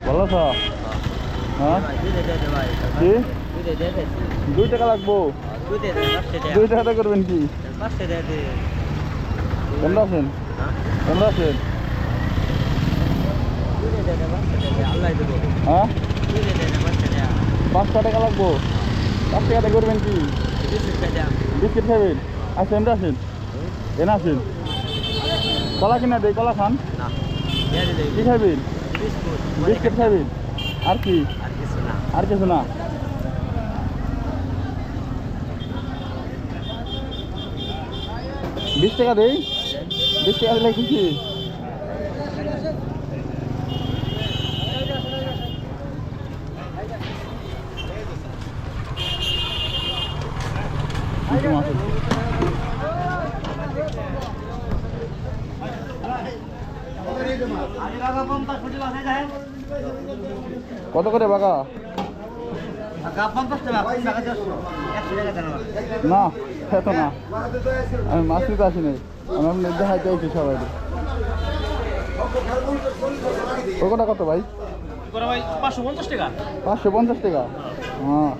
ভালো আছো? হ্যাঁ? দুই টাকা লাগবো। দুই টাকাটা করবেন কি? কেমন আছেন? কেমন আছেন? হ্যাঁ? পাঁচটা টাকা লাগবো। পাঁচ টাকাটা করবেন কি? বিস্কিট খাবেন আচ্ছা এমনি আসেন। কলা কিনা দেই, কলা খান। কি খাবেন বিস্কিট খাবেন আর কি আর কিছু না বিশ টাকা দেই বিশ টাকা দিলে খুশি কিছু মাছ কত করে বাগা না, এত না। আমি মাছ নিতে আসিনি। আমি আপনি দেখাইতে আইছি সবাই ওই কটা কত ভাই? পাঁচশো পঞ্চাশ টাকা। হ্যাঁ।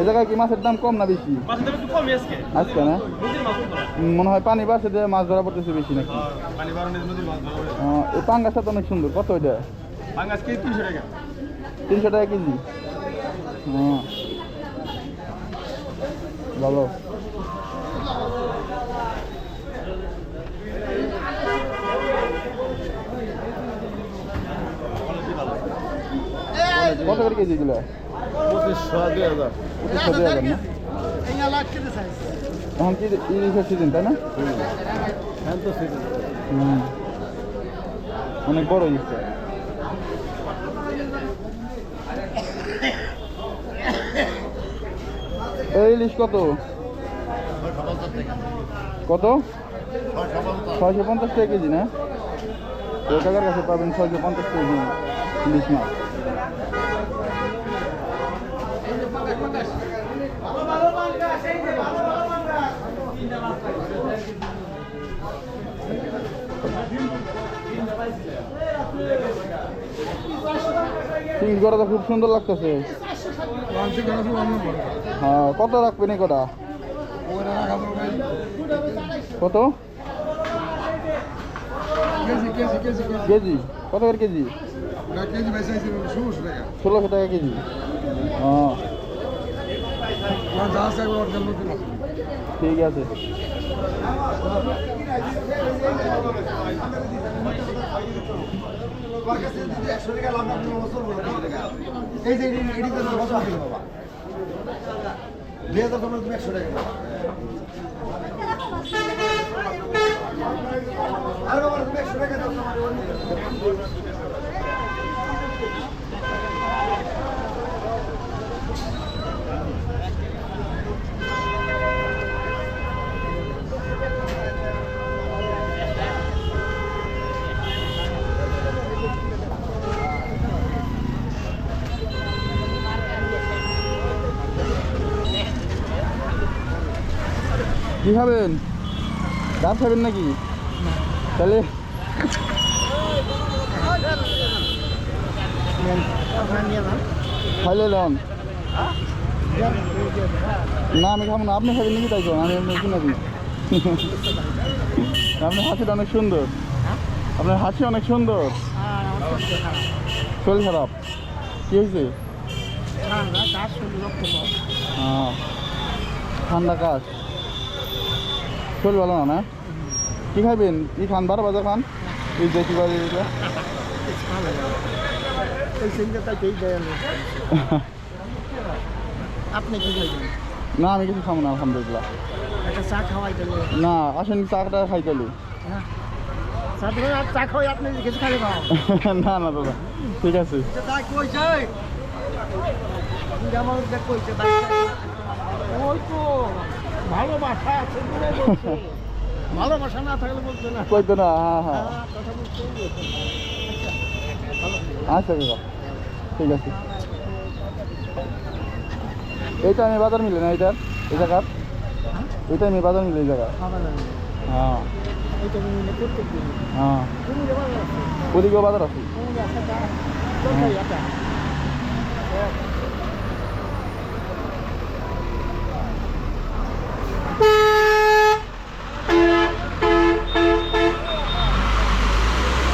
এ জায়গায় কি মাছের দাম কম না বেশি? মাছের দাম একটু কমই আজকে। আজকে না? মনে হয় পানি বাড়ছে দিয়ে মাছ ধরা পড়তেছে বেশি নাকি? হবে। আহ, এই পাঙ্গাসটা তো অনেক সুন্দর। কত এটা? তিনশো টাকা? তিনশো টাকা কেজি। হ্যাঁ। ভালো। কত করে কেজি এগুলো? হাজার হাজার। না এখন ইলিশের সিজন তাই না? অনেক এই ইলিশ কত? কত? ছয়শো পঞ্চাশ টাকা কেজি না? কাছে পাবেন ছয়শো পঞ্চাশ টাকা ইলিশ মাছ। চিংড়ি করা তো খুব সুন্দর লাগতেছে। হ্যাঁ কত রাখবেন এই কটা? কত? কেজি? কত করে কেজি? ষোলোশো টাকা কেজি। হ্যাঁ। ঠিক আছে। এই যে এটি এটি তো বছর দিল বাবা দুই হাজার তুমি একশো টাকা আরে তুমি একশো টাকা দাও কি খাবেন? ডাব খাবেন নাকি? তাহলে খাইলে লন। না আমি খাব না। আপনি খাবেন নাকি তাই কোন? আমি এমনি দিই। আপনার হাসিটা অনেক সুন্দর। আপনার হাসি অনেক সুন্দর। শরীর খারাপ। কি হয়েছে? হ্যাঁ ঠান্ডা কাশ। শরীর ভালো না না। কি খাবেন কি খান? বারো বাজার খান? এই এটা? আপনি কি খাইবেন? না আমি কিছু খাব না আলহামদুলিল্লাহ। চা খাওয়াই না আসেন চাটা খাইতে কিছু না না দাদা ঠিক আছে। ওই তো। ভালোবাসা আছে। ভালোবাসা না থাকলে বলছে না। কই তো না হ্যাঁ হ্যাঁ। হ্যাঁ, বলতেই আচ্ছা কাকা ঠিক আছে। এইটা আমি বাজার মিলে না এইটার এই জায়গার এইটা আমি বাজার মিলে এই জায়গা? হ্যাঁ। এইটা হ্যাঁ। ওদিকেও বাজার আছে?